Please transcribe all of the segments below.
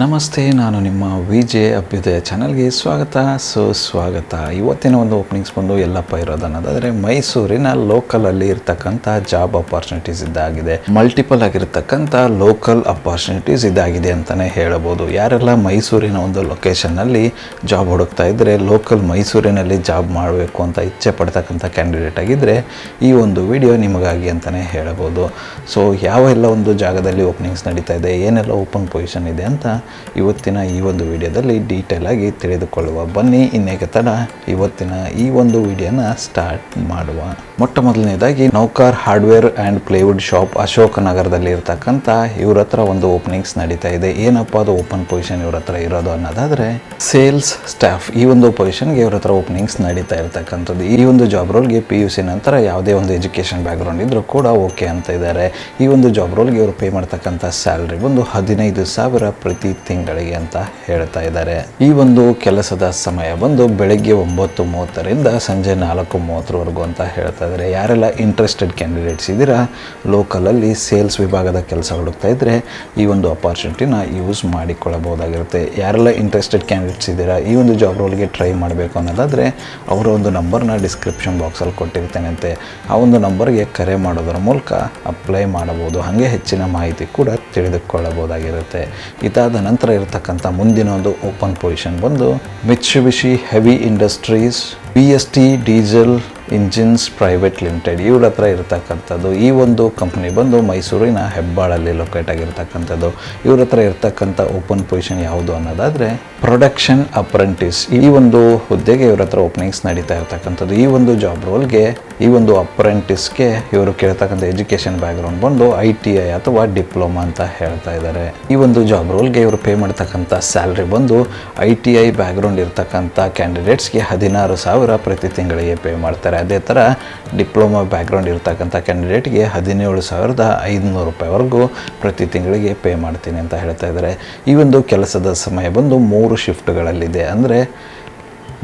ನಮಸ್ತೆ, ನಾನು ನಿಮ್ಮ ವಿ ಜೆ ಅಭ್ಯುದಯ ಚಾನಲ್ಗೆ ಸ್ವಾಗತ. ಸುಸ್ವಾಗತ ಇವತ್ತಿನ ಒಂದು ಓಪನಿಂಗ್ಸ್ ಬಂದು ಎಲ್ಲಪ್ಪ ಇರೋದು ಅನ್ನೋದಾದರೆ ಮೈಸೂರಿನ ಲೋಕಲಲ್ಲಿ ಇರ್ತಕ್ಕಂಥ ಜಾಬ್ ಅಪಾರ್ಚುನಿಟೀಸ್ ಇದಾಗಿದೆ ಮಲ್ಟಿಪಲ್ ಆಗಿರ್ತಕ್ಕಂಥ ಲೋಕಲ್ ಅಪಾರ್ಚುನಿಟೀಸ್ ಇದಾಗಿದೆ ಅಂತಲೇ ಹೇಳಬಹುದು ಯಾರೆಲ್ಲ ಮೈಸೂರಿನ ಒಂದು ಲೊಕೇಶನ್ನಲ್ಲಿ ಜಾಬ್ ಹುಡುಕ್ತಾ ಇದ್ದರೆ ಲೋಕಲ್ ಮೈಸೂರಿನಲ್ಲಿ ಜಾಬ್ ಮಾಡಬೇಕು ಅಂತ ಇಚ್ಛೆ ಪಡ್ತಕ್ಕಂಥ ಕ್ಯಾಂಡಿಡೇಟ್ ಆಗಿದ್ದರೆ ಈ ಒಂದು ವಿಡಿಯೋ ನಿಮಗಾಗಿ ಅಂತಲೇ ಹೇಳಬಹುದು ಸೊ ಯಾವ ಎಲ್ಲ ಒಂದು ಜಾಗದಲ್ಲಿ ಓಪನಿಂಗ್ಸ್ ನಡೀತಾ ಇದೆ, ಏನೆಲ್ಲ ಓಪನ್ ಪೊಸಿಷನ್ ಇದೆ ಅಂತ ಇವತ್ತಿನ ಈ ಒಂದು ವಿಡಿಯೋದಲ್ಲಿ ಡೀಟೇಲ್ ಆಗಿ ತಿಳಿದುಕೊಳ್ಳುವ ಬನ್ನಿ. ಇನ್ನೇಕೆ ತಡ, ಇವತ್ತಿನ ಈ ಒಂದು ವಿಡಿಯೋನ ಸ್ಟಾರ್ಟ್ ಮಾಡುವ. ಮೊಟ್ಟ ಮೊದಲನೇದಾಗಿ Naukar hardware and plywood shop Ashoka ನಗರದಲ್ಲಿ ಇರ್ತಕ್ಕಂಥ ಇವ್ರ ಹತ್ರ ಒಂದು ಓಪನಿಂಗ್ಸ್ ನಡೀತಾ ಇದೆ. ಏನಪ್ಪ ಅದು ಓಪನ್ ಪೊಸಿಷನ್ ಇವ್ರ ಹತ್ರ ಇರೋದು ಅನ್ನೋದಾದರೆ ಸೇಲ್ಸ್ ಸ್ಟಾಫ್ ಈ ಒಂದು ಪೊಸಿಷನ್ಗೆ ಇವ್ರ ಹತ್ರ ಓಪನಿಂಗ್ಸ್ ನಡೀತಾ ಇರ್ತಕ್ಕಂಥದ್ದು. ಈ ಒಂದು ಜಾಬ್ ರೋಲ್ಗೆ ಪಿ ಯು ಸಿ ನಂತರ ಯಾವುದೇ ಒಂದು ಎಜುಕೇಷನ್ ಬ್ಯಾಕ್ಗ್ರೌಂಡ್ ಇದ್ರೂ ಕೂಡ ಓಕೆ ಅಂತ ಇದ್ದಾರೆ. ಈ ಒಂದು ಜಾಬ್ ರೋಲ್ಗೆ ಇವರು ಪೇ ಮಾಡ್ತಕ್ಕಂಥ ಸ್ಯಾಲ್ರಿ ಬಂದು ಹದಿನೈದು ಸಾವಿರ ಪ್ರತಿ ತಿಂಗಳಿಗೆ ಅಂತ ಹೇಳ್ತಾ ಇದ್ದಾರೆ. ಈ ಒಂದು ಕೆಲಸದ ಸಮಯ ಬಂದು ಬೆಳಗ್ಗೆ ಒಂಬತ್ತು ಮೂವತ್ತರಿಂದ ಸಂಜೆ ನಾಲ್ಕು ಮೂವತ್ತರವರೆಗೂ ಅಂತ ಹೇಳ್ತಾ ಇದ್ದಾರೆ ಯಾರೆಲ್ಲ ಇಂಟ್ರೆಸ್ಟೆಡ್ ಕ್ಯಾಂಡಿಡೇಟ್ಸ್ ಇದ್ದೀರಾ ಲೋಕಲಲ್ಲಿ ಸೇಲ್ಸ್ ವಿಭಾಗದ ಕೆಲಸ ಹುಡುಕ್ತಾ ಇದ್ದರೆ ಈ ಒಂದು ಅಪಾರ್ಚುನಿಟಿನ ಯೂಸ್ ಮಾಡಿಕೊಳ್ಳಬಹುದಾಗಿರುತ್ತೆ. ಯಾರೆಲ್ಲ ಇಂಟ್ರೆಸ್ಟೆಡ್ ಕ್ಯಾಂಡಿಡೇಟ್ಸ್ ಇದ್ದೀರಾ, ಈ ಒಂದು ಜಾಬ್ ರೋಲ್ಗೆ ಟ್ರೈ ಮಾಡಬೇಕು ಅನ್ನೋದಾದರೆ ಅವರ ಒಂದು ನಂಬರ್ನ ಡಿಸ್ಕ್ರಿಪ್ಷನ್ ಬಾಕ್ಸಲ್ಲಿ ಕೊಟ್ಟಿರ್ತೇನೆ ಅಂತೆ ಆ ಒಂದು ನಂಬರ್ಗೆ ಕರೆ ಮಾಡೋದರ ಮೂಲಕ ಅಪ್ಲೈ ಮಾಡಬಹುದು. ಹಾಗೆ ಹೆಚ್ಚಿನ ಮಾಹಿತಿ ಕೂಡ ತಿಳಿದುಕೊಳ್ಳಬಹುದಾಗಿರುತ್ತೆ. ಇದಾದ ನಂತರ ಇರತಕ್ಕಂಥ ಮುಂದಿನ ಒಂದು ಓಪನ್ ಪೊಸಿಷನ್ ಬಂದು Mitsubishi heavy industries B S T diesel engines private limited ಇವ್ರ ಹತ್ರ ಇರ್ತಕ್ಕಂಥದ್ದು, ಈ ಒಂದು ಕಂಪ್ನಿ ಬಂದು ಮೈಸೂರಿನ ಹೆಬ್ಬಾಳಲ್ಲಿ ಲೊಕೇಟ್ ಆಗಿರ್ತಕ್ಕಂಥದ್ದು. ಇವ್ರ ಹತ್ರ ಇರ್ತಕ್ಕಂಥ ಓಪನ್ ಪೊಸಿಷನ್ ಯಾವುದು ಅನ್ನೋದಾದರೆ ಪ್ರೊಡಕ್ಷನ್ ಅಪ್ರೆಂಟಿಸ್ ಈ ಒಂದು ಹುದ್ದೆಗೆ ಇವ್ರ ಹತ್ರ ಓಪನಿಂಗ್ಸ್ ನಡೀತಾ ಇರ್ತಕ್ಕಂಥದ್ದು. ಈ ಒಂದು ಜಾಬ್ ರೋಲ್ಗೆ ಈ ಒಂದು ಅಪ್ರೆಂಟಿಸ್ಗೆ ಇವರು ಕೇಳ್ತಕ್ಕಂಥ ಎಜುಕೇಷನ್ ಬ್ಯಾಕ್ಗ್ರೌಂಡ್ ಬಂದು ಐ ಟಿ ಐ ಅಥವಾ ಡಿಪ್ಲೊಮಾ ಅಂತ ಹೇಳ್ತಾ ಇದ್ದಾರೆ. ಈ ಒಂದು ಜಾಬ್ ರೋಲ್ಗೆ ಇವರು ಪೇ ಮಾಡ್ತಕ್ಕಂಥ ಸ್ಯಾಲ್ರಿ ಬಂದು ಐ ಟಿ ಐ ಬ್ಯಾಕ್ಗ್ರೌಂಡ್ ಇರ್ತಕ್ಕಂಥ ಕ್ಯಾಂಡಿಡೇಟ್ಸ್ಗೆ ಹದಿನಾರು ಸಾವಿರ ಪ್ರತಿ ತಿಂಗಳಿಗೆ ಪೇ ಮಾಡ್ತಾರೆ. ಅದೇ ಥರ ಡಿಪ್ಲೊಮಾ ಬ್ಯಾಕ್ಗ್ರೌಂಡ್ ಇರ್ತಕ್ಕಂಥ ಕ್ಯಾಂಡಿಡೇಟ್ಗೆ ಹದಿನೇಳು ಸಾವಿರದ ಐದುನೂರು ರೂಪಾಯಿವರೆಗೂ ಪ್ರತಿ ತಿಂಗಳಿಗೆ ಪೇ ಮಾಡ್ತೀನಿ ಅಂತ ಹೇಳ್ತಾ ಇದ್ದಾರೆ. ಈ ಒಂದು ಕೆಲಸದ ಸಮಯ ಬಂದು ಮೂರು ಶಿಫ್ಟ್ಗಳಲ್ಲಿದೆ. ಅಂದರೆ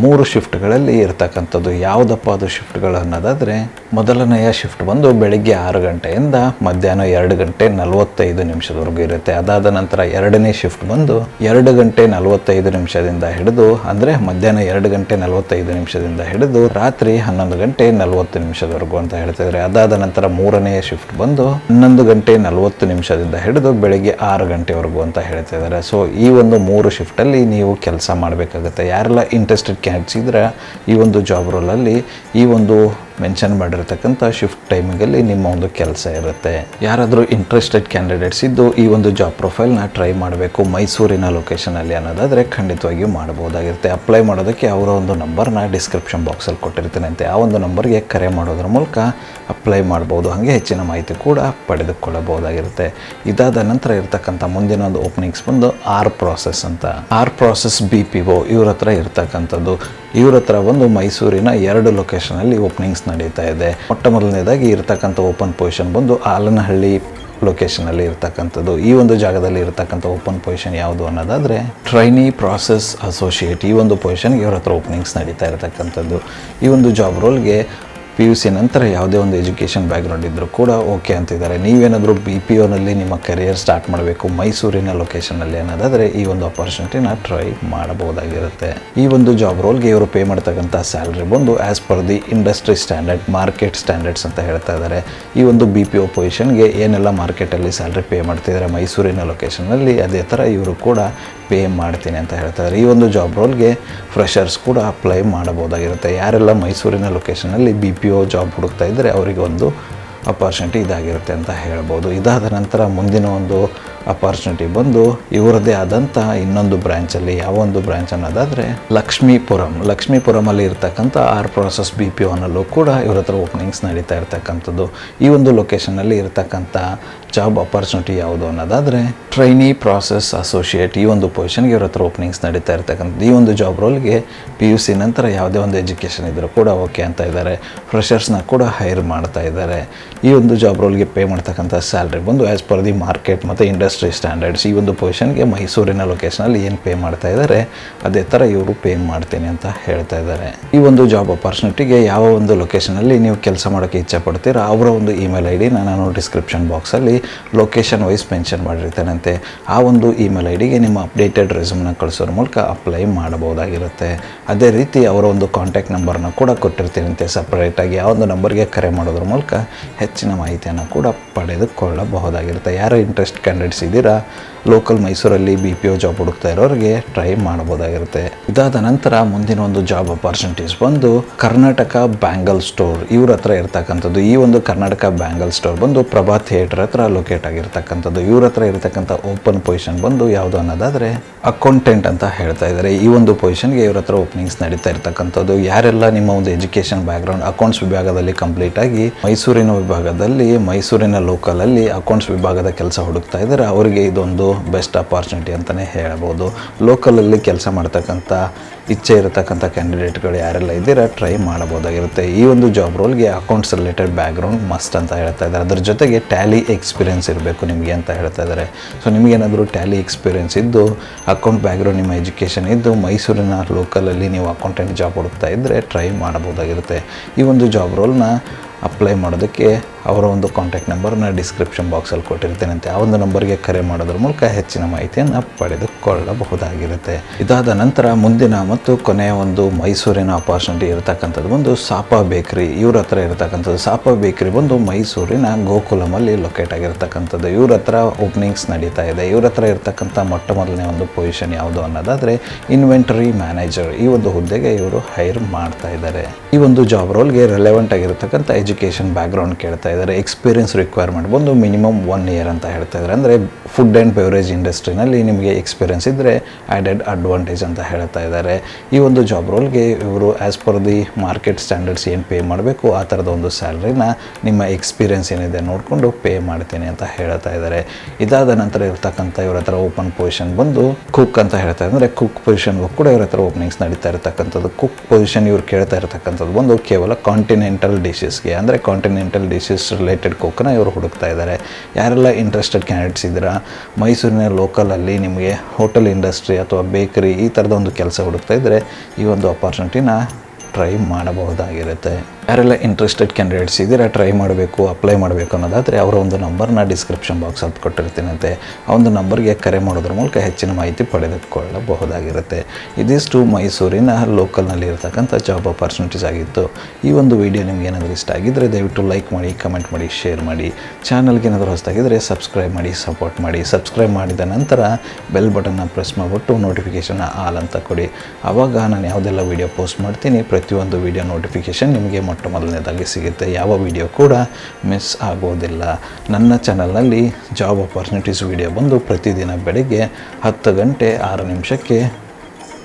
ಮೂರು ಶಿಫ್ಟ್ಗಳಲ್ಲಿ ಇರ್ತಕ್ಕಂಥದ್ದು. ಯಾವುದಪ್ಪ ಅದು ಶಿಫ್ಟ್ಗಳು ಅನ್ನೋದಾದರೆ, ಮೊದಲನೆಯ ಶಿಫ್ಟ್ ಬಂದು ಬೆಳಿಗ್ಗೆ ಆರು ಗಂಟೆಯಿಂದ ಮಧ್ಯಾಹ್ನ ಎರಡು ಗಂಟೆ ನಲವತ್ತೈದು ನಿಮಿಷದವರೆಗೂ ಇರುತ್ತೆ. ಅದಾದ ನಂತರ ಎರಡನೇ ಶಿಫ್ಟ್ ಬಂದು ಎರಡು ಗಂಟೆ ನಲವತ್ತೈದು ನಿಮಿಷದಿಂದ ಹಿಡಿದು, ಅಂದರೆ ಮಧ್ಯಾಹ್ನ ಎರಡು ಗಂಟೆ ನಲವತ್ತೈದು ನಿಮಿಷದಿಂದ ಹಿಡಿದು ರಾತ್ರಿ ಹನ್ನೊಂದು ಗಂಟೆ ನಲವತ್ತು ನಿಮಿಷದವರೆಗೂ ಅಂತ ಹೇಳ್ತಿದ್ದಾರೆ. ಅದಾದ ನಂತರ ಮೂರನೆಯ ಶಿಫ್ಟ್ ಬಂದು ಹನ್ನೊಂದು ಗಂಟೆ ನಲವತ್ತು ನಿಮಿಷದಿಂದ ಹಿಡಿದು ಬೆಳಿಗ್ಗೆ ಆರು ಗಂಟೆವರೆಗೂ ಅಂತ ಹೇಳ್ತಾ ಇದ್ದಾರೆ ಸೊ ಈ ಒಂದು ಮೂರು ಶಿಫ್ಟಲ್ಲಿ ನೀವು ಕೆಲಸ ಮಾಡಬೇಕಾಗುತ್ತೆ. ಯಾರೆಲ್ಲ ಇಂಟ್ರೆಸ್ಟೆಡ್ ಕ್ಯಾಂಡಿಡೇಟ್ಸ್ ಇದ್ರೆ ಈ ಒಂದು ಜಾಬ್ ರೋಲಲ್ಲಿ ಈ ಒಂದು ಮೆನ್ಷನ್ ಮಾಡಿರ್ತಕ್ಕಂಥ ಶಿಫ್ಟ್ ಟೈಮಿಗಲ್ಲಿ ನಿಮ್ಮ ಒಂದು ಕೆಲಸ ಇರುತ್ತೆ. ಯಾರಾದರೂ ಇಂಟ್ರೆಸ್ಟೆಡ್ ಕ್ಯಾಂಡಿಡೇಟ್ಸ್ ಇದ್ದು ಈ ಒಂದು ಜಾಬ್ ಪ್ರೊಫೈಲ್ನ ಟ್ರೈ ಮಾಡಬೇಕು ಮೈಸೂರಿನ ಲೊಕೇಶನಲ್ಲಿ ಅನ್ನೋದಾದರೆ ಖಂಡಿತವಾಗಿಯೂ ಮಾಡಬಹುದಾಗಿರುತ್ತೆ. ಅಪ್ಲೈ ಮಾಡೋದಕ್ಕೆ ಅವರ ಒಂದು ನಂಬರ್ನ ಡಿಸ್ಕ್ರಿಪ್ಷನ್ ಬಾಕ್ಸಲ್ಲಿ ಕೊಟ್ಟಿರ್ತೇನೆ ಅಂತೆ. ಆ ಒಂದು ನಂಬರ್ಗೆ ಕರೆ ಮಾಡೋದ್ರ ಮೂಲಕ ಅಪ್ಲೈ ಮಾಡ್ಬೋದು. ಹಾಗೆ ಹೆಚ್ಚಿನ ಮಾಹಿತಿ ಕೂಡ ಪಡೆದುಕೊಳ್ಳಬಹುದಾಗಿರುತ್ತೆ. ಇದಾದ ನಂತರ ಇರ್ತಕ್ಕಂಥ ಮುಂದಿನ ಒಂದು ಓಪನಿಂಗ್ಸ್ ಬಂದು ಆರ್ ಪ್ರಾಸೆಸ್ ಅಂತ. R process B P O ಇವ್ರ ಹತ್ರ ಇರ್ತಕ್ಕಂಥದ್ದು. ಇವ್ರ ಹತ್ರ ಬಂದು ಮೈಸೂರಿನ ಎರಡು ಲೊಕೇಶನಲ್ಲಿ ಓಪನಿಂಗ್ಸ್ ನಡೀತಾ ಇದೆ. ಮೊಟ್ಟ ಮೊದಲನೇದಾಗಿ ಇರತಕ್ಕಂಥ ಓಪನ್ ಪೊಸಿಷನ್ ಬಂದು ಆಲನಹಳ್ಳಿ ಲೊಕೇಶನಲ್ಲಿ ಇರ್ತಕ್ಕಂಥದ್ದು. ಈ ಒಂದು ಜಾಗದಲ್ಲಿ ಇರತಕ್ಕಂಥ ಓಪನ್ ಪೊಸಿಷನ್ ಯಾವುದು ಅನ್ನೋದಾದರೆ ಟ್ರೈನಿ ಪ್ರಾಸೆಸ್ ಅಸೋಸಿಯೇಟ್ ಈ ಒಂದು ಪೊಸಿಷನ್ಗೆ ಇವ್ರ ಹತ್ರ ಓಪನಿಂಗ್ಸ್ ನಡೀತಾ ಇರತಕ್ಕಂಥದ್ದು. ಈ ಒಂದು ಜಾಬ್ ರೋಲ್ಗೆ ಪಿ ಯು ಸಿ ನಂತರ ಯಾವುದೇ ಒಂದು ಎಜುಕೇಷನ್ ಬ್ಯಾಕ್ಗ್ರೌಂಡ್ ಇದ್ದರೂ ಕೂಡ ಓಕೆ ಅಂತಿದ್ದಾರೆ. ನೀವೇನಾದರೂ ಬಿ ಪಿ ಒನಲ್ಲಿ ನಿಮ್ಮ ಕೆರಿಯರ್ ಸ್ಟಾರ್ಟ್ ಮಾಡಬೇಕು, ಮೈಸೂರಿನ ಲೊಕೇಶನಲ್ಲಿ ಅನ್ನೋದಾದರೆ ಈ ಒಂದು ಅಪಾರ್ಚುನಿಟಿನ ಟ್ರೈ ಮಾಡಬಹುದಾಗಿರುತ್ತೆ. ಈ ಒಂದು ಜಾಬ್ ರೋಲ್ಗೆ ಇವರು ಪೇ ಮಾಡ್ತಕ್ಕಂಥ ಸ್ಯಾಲ್ರಿ ಬಂದು as per the industry standard market standards ಅಂತ ಹೇಳ್ತಾ ಇದ್ದಾರೆ. ಈ ಒಂದು ಬಿ ಪಿ ಒ ಪೊಸಿಷನ್ಗೆ ಏನೆಲ್ಲ ಮಾರ್ಕೆಟಲ್ಲಿ ಸ್ಯಾಲ್ರಿ ಪೇ ಮಾಡ್ತಿದ್ದಾರೆ, ಮೈಸೂರಿನ ಲೊಕೇಶನಲ್ಲಿ ಅದೇ ಥರ ಇವರು ಕೂಡ ಪೇ ಮಾಡ್ತೀನಿ ಅಂತ ಹೇಳ್ತಾ ಇದ್ದಾರೆ. ಈ ಒಂದು ಜಾಬ್ ರೋಲ್ಗೆ ಫ್ರೆಷರ್ಸ್ ಕೂಡ ಅಪ್ಲೈ ಮಾಡಬಹುದಾಗಿರುತ್ತೆ. ಯಾರೆಲ್ಲ ಮೈಸೂರಿನ ಲೊಕೇಶನಲ್ಲಿ ಬಿ ಪಿ ಒ ಜಾಬ್ ಹುಡುಕ್ತಾ ಇದ್ದರೆ ಅವರಿಗೆ ಒಂದು ಅಪಾರ್ಚುನಿಟಿ ಇದಾಗಿರುತ್ತೆ ಅಂತ ಹೇಳ್ಬೋದು. ಇದಾದ ನಂತರ ಮುಂದಿನ ಒಂದು ಅಪಾರ್ಚುನಿಟಿ ಬಂದು ಇವರದೇ ಆದಂಥ ಇನ್ನೊಂದು ಬ್ರ್ಯಾಂಚಲ್ಲಿ ಯಾವ ಒಂದು ಬ್ರ್ಯಾಂಚ್ ಅನ್ನೋದಾದರೆ ಲಕ್ಷ್ಮೀಪುರಂ. ಲಕ್ಷ್ಮೀಪುರಮಲ್ಲಿ ಇರ್ತಕ್ಕಂಥ ಆರ್ ಪ್ರೊಸೆಸ್ ಬಿ ಪಿ ಒನಲ್ಲೂ ಕೂಡ ಇವ್ರ ಹತ್ರ ಓಪನಿಂಗ್ಸ್ ನಡೀತಾ ಇರ್ತಕ್ಕಂಥದ್ದು. ಈ ಒಂದು ಲೊಕೇಶನಲ್ಲಿ ಇರ್ತಕ್ಕಂಥ ಜಾಬ್ ಅಪಾರ್ಚುನಿಟಿ ಯಾವುದು ಅನ್ನೋದಾದರೆ ಟ್ರೈನಿ ಪ್ರಾಸೆಸ್ ಅಸೋಸಿಯೇಟ್ ಈ ಒಂದು ಪೊಸಿಷನ್ಗೆ ಇವ್ರ ಹತ್ರ ಓಪನಿಂಗ್ಸ್ ನಡೀತಾ ಇರ್ತಕ್ಕಂಥದ್ದು. ಈ ಒಂದು ಜಾಬ್ ರೋಲ್ಗೆ ಪಿ ಯು ಸಿ ನಂತರ ಯಾವುದೇ ಒಂದು ಎಜುಕೇಷನ್ ಇದ್ದರೂ ಕೂಡ ಓಕೆ ಅಂತ ಇದ್ದಾರೆ ಫ್ರೆಷರ್ಸ್ನ ಕೂಡ ಹೈರ್ ಮಾಡ್ತಾ ಇದ್ದಾರೆ ಈ ಒಂದು ಜಾಬ್ ರೋಲ್ಗೆ ಪೇ ಮಾಡ್ತಕ್ಕಂಥ ಸ್ಯಾಲ್ರಿ ಬಂದು ಆ್ಯಸ್ ಪರ್ ದಿ ಮಾರ್ಕೆಟ್ ಮತ್ತು ಇಂಡಸ್ಟ್ರಿ ಸ್ಟ್ಯಾಂಡರ್ಡ್ಸ್ ಈ ಒಂದು ಪೊಸಿಷನ್ಗೆ ಮೈಸೂರಿನ ಲೊಕೇಶನಲ್ಲಿ ಏನು ಪೇ ಮಾಡ್ತಾ ಇದ್ದಾರೆ ಅದೇ ಥರ ಇವರು ಪೇ ಮಾಡ್ತೀನಿ ಅಂತ ಹೇಳ್ತಾ ಇದ್ದಾರೆ ಈ ಒಂದು ಜಾಬ್ ಅಪಾರ್ಚುನಿಟಿಗೆ ಯಾವ ಒಂದು ಲೊಕೇಶನಲ್ಲಿ ನೀವು ಕೆಲಸ ಮಾಡೋಕ್ಕೆ ಇಚ್ಛೆ ಪಡ್ತೀರಾ, ಅವರ ಒಂದು ಇಮೇಲ್ ಐ ಡಿನ ನಾನು ಡಿಸ್ಕ್ರಿಪ್ಷನ್ ಬಾಕ್ಸಲ್ಲಿ ಲೊಕೇಶನ್ ವೈಸ್ ಮೆನ್ಷನ್ ಮಾಡಿರ್ತಾನಂತೆ. ಆ ಒಂದು ಇಮೇಲ್ ಐ ಡಿಗೆ ನಿಮ್ಮ ಅಪ್ಡೇಟೆಡ್ ರೆಸ್ಯೂಮ್ನ ಕಳಿಸೋದ್ರ ಮೂಲಕ ಅಪ್ಲೈ ಮಾಡಬಹುದಾಗಿರುತ್ತೆ. ಅದೇ ರೀತಿ ಅವರ ಒಂದು ಕಾಂಟ್ಯಾಕ್ಟ್ ನಂಬರ್ನ ಕೂಡ ಕೊಟ್ಟಿರ್ತೀನಂತೆ ಸಪ್ರೇಟಾಗಿ ಆ ಒಂದು ನಂಬರ್ಗೆ ಕರೆ ಮಾಡೋದ್ರ ಮೂಲಕ ಹೆಚ್ಚಿನ ಮಾಹಿತಿಯನ್ನು ಕೂಡ ಪಡೆದುಕೊಳ್ಳಬಹುದಾಗಿರುತ್ತೆ. ಯಾರು ಇಂಟ್ರೆಸ್ಟ್ ಕ್ಯಾಂಡಿಡೇಟ್ಸ್ ಇದ್ದೀರಾ ಲೋಕಲ್ ಮೈಸೂರಲ್ಲಿ ಬಿ ಪಿ ಒ ಜಾಬ್ ಹುಡುಕ್ತಾ ಇರೋರಿಗೆ ಟ್ರೈ ಮಾಡಬಹುದಾಗಿರುತ್ತೆ. ಇದಾದ ನಂತರ ಮುಂದಿನ ಒಂದು ಜಾಬ್ ಅಪರ್ಚುನಿಟೀಸ್ ಬಂದು ಕರ್ನಾಟಕ ಬ್ಯಾಂಗಲ್ ಸ್ಟೋರ್ ಇವ್ರ ಹತ್ರ ಇರ್ತಕ್ಕಂಥದ್ದು. ಈ ಒಂದು ಕರ್ನಾಟಕ ಬ್ಯಾಂಗಲ್ ಸ್ಟೋರ್ ಬಂದು ಪ್ರಭಾ ಥಿಯೇಟರ್ ಹತ್ರ ಲೊಕೇಟ್ ಆಗಿರ್ತಕ್ಕಂಥದ್ದು. ಇವ್ರ ಹತ್ರ ಇರತಕ್ಕಂಥ ಓಪನ್ ಪೊಸಿಷನ್ ಬಂದು ಯಾವುದು ಅನ್ನೋದಾದರೆ ಅಕೌಂಟೆಂಟ್ ಅಂತ ಹೇಳ್ತಾ ಇದ್ದಾರೆ ಈ ಒಂದು ಪೊಸಿಷನ್ಗೆ ಇವ್ರ ಹತ್ರ ಓಪನಿಂಗ್ಸ್ ನಡೀತಾ ಇರ್ತಕ್ಕಂಥದ್ದು. ಯಾರೆಲ್ಲ ನಿಮ್ಮ ಒಂದು ಎಜುಕೇಷನ್ ಬ್ಯಾಕ್ಗ್ರೌಂಡ್ ಅಕೌಂಟ್ಸ್ ವಿಭಾಗದಲ್ಲಿ ಕಂಪ್ಲೀಟ್ ಆಗಿ ಮೈಸೂರಿನ ವಿಭಾಗದಲ್ಲಿ, ಮೈಸೂರಿನ ಲೋಕಲಲ್ಲಿ ಅಕೌಂಟ್ಸ್ ವಿಭಾಗದ ಕೆಲಸ ಹುಡುಕ್ತಾ ಇದ್ದಾರೆ ಅವರಿಗೆ ಇದೊಂದು ಬೆಸ್ಟ್ ಅಪಾರ್ಚುನಿಟಿ ಅಂತಲೇ ಹೇಳ್ಬೋದು. ಲೋಕಲಲ್ಲಿ ಕೆಲಸ ಮಾಡ್ತಕ್ಕಂಥ ಇಚ್ಛೆ ಇರತಕ್ಕಂಥ ಕ್ಯಾಂಡಿಡೇಟ್ಗಳು ಯಾರೆಲ್ಲ ಇದ್ದೀರಾ ಟ್ರೈ ಮಾಡಬಹುದಾಗಿರುತ್ತೆ. ಈ ಒಂದು ಜಾಬ್ ರೋಲ್ಗೆ ಅಕೌಂಟ್ಸ್ ರಿಲೇಟೆಡ್ ಬ್ಯಾಕ್ಗ್ರೌಂಡ್ ಮಸ್ಟ್ ಅಂತ ಹೇಳ್ತಾ ಇದ್ದಾರೆ. ಅದ್ರ ಜೊತೆಗೆ ಟ್ಯಾಲಿ ಎಕ್ಸ್ಪೀರಿಯನ್ಸ್ ಇರಬೇಕು ನಿಮಗೆ ಅಂತ ಹೇಳ್ತಾ ಇದ್ದಾರೆ. ಸೊ ನಿಮಗೇನಾದರೂ ಟ್ಯಾಲಿ ಎಕ್ಸ್ಪೀರಿಯನ್ಸ್ ಇದ್ದು ಅಕೌಂಟ್ ಬ್ಯಾಕ್ಗ್ರೌಂಡ್ ನಿಮ್ಮ ಎಜುಕೇಷನ್ ಇದ್ದು, ಮೈಸೂರಿನ ಲೋಕಲಲ್ಲಿ ನೀವು ಅಕೌಂಟೆಂಟ್ ಜಾಬ್ ಹುಡುಕ್ತಾ ಇದ್ದರೆ ಟ್ರೈ ಮಾಡಬಹುದಾಗಿರುತ್ತೆ. ಈ ಒಂದು ಜಾಬ್ ರೋಲ್ನ ಅಪ್ಲೈ ಮಾಡೋದಕ್ಕೆ ಅವರ ಒಂದು ಕಾಂಟ್ಯಾಕ್ಟ್ ನಂಬರ್ನ ಡಿಸ್ಕ್ರಿಪ್ಷನ್ ಬಾಕ್ಸಲ್ಲಿ ಕೊಟ್ಟಿರ್ತೇನಂತೆ ಆ ಒಂದು ನಂಬರ್ಗೆ ಕರೆ ಮಾಡೋದ್ರ ಮೂಲಕ ಹೆಚ್ಚಿನ ಮಾಹಿತಿಯನ್ನು ಪಡೆದುಕೊಳ್ಳಬಹುದಾಗಿರುತ್ತೆ. ಇದಾದ ನಂತರ ಮುಂದಿನ ಮತ್ತು ಕೊನೆಯ ಒಂದು ಮೈಸೂರಿನ ಅಪಾರ್ಚುನಿಟಿ ಇರತಕ್ಕಂಥದ್ದು ಒಂದು ಸಾಪಾ ಬೇಕ್ರಿ ಇವ್ರ ಹತ್ರ ಇರತಕ್ಕಂಥದ್ದು ಸಾಪಾ ಬೇಕ್ರಿ ಬಂದು ಮೈಸೂರಿನ ಗೋಕುಲಮಲ್ಲಿ ಲೊಕೇಟ್ ಆಗಿರ್ತಕ್ಕಂಥದ್ದು. ಇವ್ರ ಹತ್ರ ಓಪನಿಂಗ್ಸ್ ನಡೀತಾ ಇದೆ. ಇವ್ರ ಹತ್ರ ಇರತಕ್ಕಂಥ ಮೊಟ್ಟ ಮೊದಲನೇ ಒಂದು ಪೊಸಿಷನ್ ಯಾವುದು ಅನ್ನೋದಾದರೆ ಇನ್ವೆಂಟರಿ ಮ್ಯಾನೇಜರ್ ಈ ಒಂದು ಹುದ್ದೆಗೆ ಇವರು ಹೈರ್ ಮಾಡ್ತಾ ಇದ್ದಾರೆ. ಈ ಒಂದು ಜಾಬ್ ರೋಲ್ಗೆ ರೆಲೆವೆಂಟ್ ಆಗಿರತಕ್ಕಂಥ ಎಜುಕೇಶನ್ ಬ್ಯಾಕ್ಗ್ರೌಂಡ್ ಕೇಳ್ತಾ ಇದ್ದಾರೆ ಎಕ್ಸ್ಪೀರಿಯನ್ಸ್ ರಿಕ್ವೈರ್ಮೆಂಟ್ ಒಂದು ಮಿನಿಮಮ್ ಒನ್ ಇಯರ್ ಅಂತ ಹೇಳ್ತಾ ಇದ್ದಾರೆ. ಅಂದರೆ ಫುಡ್ ಆ್ಯಂಡ್ ಬೆವರೇಜ್ ಇಂಡಸ್ಟ್ರಿನಲ್ಲಿ ನಿಮಗೆ ಎಕ್ಸ್ಪೀರಿಯನ್ಸ್ ಇದ್ದರೆ ಆ್ಯಡೆಡ್ ಅಡ್ವಾಂಟೇಜ್ ಅಂತ ಹೇಳ್ತಾ ಇದ್ದಾರೆ. ಈ ಒಂದು ಜಾಬ್ ರೋಲ್ಗೆ ಇವರು as per the market standards ಏನು ಪೇ ಮಾಡಬೇಕು, ಆ ಥರದ ಒಂದು ಸ್ಯಾಲ್ರಿನ ನಿಮ್ಮ ಎಕ್ಸ್ಪೀರಿಯನ್ಸ್ ಏನಿದೆ ನೋಡಿಕೊಂಡು ಪೇ ಮಾಡ್ತೀನಿ ಅಂತ ಹೇಳ್ತಾ ಇದ್ದಾರೆ. ಇದಾದ ನಂತರ ಇರ್ತಕ್ಕಂಥ ಇವ್ರ ಹತ್ರ ಓಪನ್ ಪೊಸಿಷನ್ ಬಂದು ಕುಕ್ ಅಂತ ಹೇಳ್ತಾ ಇದ್ದಾರೆ. ಅಂದರೆ ಕುಕ್ ಪೊಸಿಷನ್ಗೂ ಕೂಡ ಇವ್ರ ಹತ್ರ ಓಪನಿಂಗ್ಸ್ ನಡೀತಾ ಇರತಕ್ಕಂಥದ್ದು. ಕುಕ್ ಪೊಸಿಷನ್ ಇವ್ರು ಕೇಳ್ತಾ ಇರತಕ್ಕಂಥದ್ದು ಬಂದು ಕೇವಲ ಕಾಂಟಿನೆಂಟಲ್ ಡಿಶಸ್ಗೆ ಅಂದರೆ ಕಾಂಟಿನೆಂಟಲ್ ಡಿಶಸ್ ರಿಲೇಟೆಡ್ ಕೋಕನ್ನು ಇವರು ಹುಡುಕ್ತಾ ಇದ್ದಾರೆ ಯಾರೆಲ್ಲ ಇಂಟ್ರೆಸ್ಟೆಡ್ ಕ್ಯಾಂಡಿಡೇಟ್ಸ್ ಇದ್ದೀರಾ? ಮೈಸೂರಿನ ಲೋಕಲಲ್ಲಿ ನಿಮಗೆ ಹೋಟೆಲ್ ಇಂಡಸ್ಟ್ರಿ ಅಥವಾ ಬೇಕರಿ ಈ ಥರದ ಒಂದು ಕೆಲಸ ಹುಡುಕ್ತಾ ಇದ್ದರೆ ಈ ಒಂದು ಅಪಾರ್ಚುನಿಟಿನ ಟ್ರೈ ಮಾಡಬಹುದಾಗಿರುತ್ತೆ. ಯಾರೆಲ್ಲ ಇಂಟ್ರೆಸ್ಟೆಡ್ ಕ್ಯಾಂಡಿಡೇಟ್ಸ್ ಇದ್ದೀರಾ ಟ್ರೈ ಮಾಡಬೇಕು ಅಪ್ಲೈ ಮಾಡಬೇಕು ಅನ್ನೋದಾದರೆ ಅವರ ಒಂದು ನಂಬರ್ನ ಡಿಸ್ಕ್ರಿಪ್ಷನ್ ಬಾಕ್ಸ್ ಅಲ್ಲಿ ಕೊಟ್ಟಿರ್ತೀನಂತೆ ಆ ಒಂದು ನಂಬರ್ಗೆ ಕರೆ ಮಾಡೋದ್ರ ಮೂಲಕ ಹೆಚ್ಚಿನ ಮಾಹಿತಿ ಪಡೆದುಕೊಳ್ಳಬಹುದಾಗಿರುತ್ತೆ. ಇದಿಷ್ಟು ಮೈಸೂರಿನ ಲೋಕಲ್ನಲ್ಲಿ ಇರತಕ್ಕಂಥ ಜಾಬ್ ಅಪಾರ್ಚುನಿಟೀಸ್ ಆಗಿತ್ತು. ಈ ಒಂದು ವಿಡಿಯೋ ನಿಮ್ಗೆ ಏನಾದರೂ ಇಷ್ಟ ಆಗಿದ್ದರೆ ದಯವಿಟ್ಟು ಲೈಕ್ ಮಾಡಿ ಕಮೆಂಟ್ ಮಾಡಿ ಶೇರ್ ಮಾಡಿ. ಚಾನಲ್ಗೆ ಏನಾದರೂ ಹೊಸದಾಗಿದ್ದರೆ ಸಬ್ಸ್ಕ್ರೈಬ್ ಮಾಡಿ ಸಪೋರ್ಟ್ ಮಾಡಿ. ಸಬ್ಸ್ಕ್ರೈಬ್ ಮಾಡಿದ ನಂತರ ಬೆಲ್ ಬಟನ್ನ ಪ್ರೆಸ್ ಮಾಡಿಬಿಟ್ಟು ನೋಟಿಫಿಕೇಷನ್ ಆಲ್ ಅಂತ ಕೊಡಿ. ಆವಾಗ ನಾನು ಯಾವುದೆಲ್ಲ ವೀಡಿಯೋ ಪೋಸ್ಟ್ ಮಾಡ್ತೀನಿ ಪ್ರತಿಯೊಂದು ವಿಡಿಯೋ ನೋಟಿಫಿಕೇಷನ್ ನಿಮಗೆ ಮೊಟ್ಟ ಮೊದಲನೇದಾಗಿ ಸಿಗುತ್ತೆ. ಯಾವ ವಿಡಿಯೋ ಕೂಡ ಮಿಸ್ ಆಗೋದಿಲ್ಲ. ನನ್ನ ಚಾನಲ್ನಲ್ಲಿ ಜಾಬ್ ಅಪಾರ್ಚುನಿಟೀಸ್ ವಿಡಿಯೋ ಬಂದು ಪ್ರತಿದಿನ ಬೆಳಗ್ಗೆ ಹತ್ತು ಗಂಟೆ ಆರು ನಿಮಿಷಕ್ಕೆ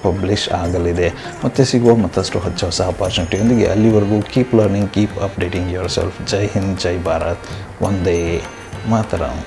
ಪಬ್ಲಿಷ್ ಆಗಲಿದೆ. ಮತ್ತೆ ಸಿಗುವ ಮತ್ತಷ್ಟು ಹೊಸ ಹೊಸ ಅಪಾರ್ಚುನಿಟಿಯೊಂದಿಗೆ ಅಲ್ಲಿವರೆಗೂ keep learning keep updating yourself ಜೈ ಹಿಂದ್, ಜೈ ಭಾರತ್. ಒಂದೇ ಮಾತರಂ.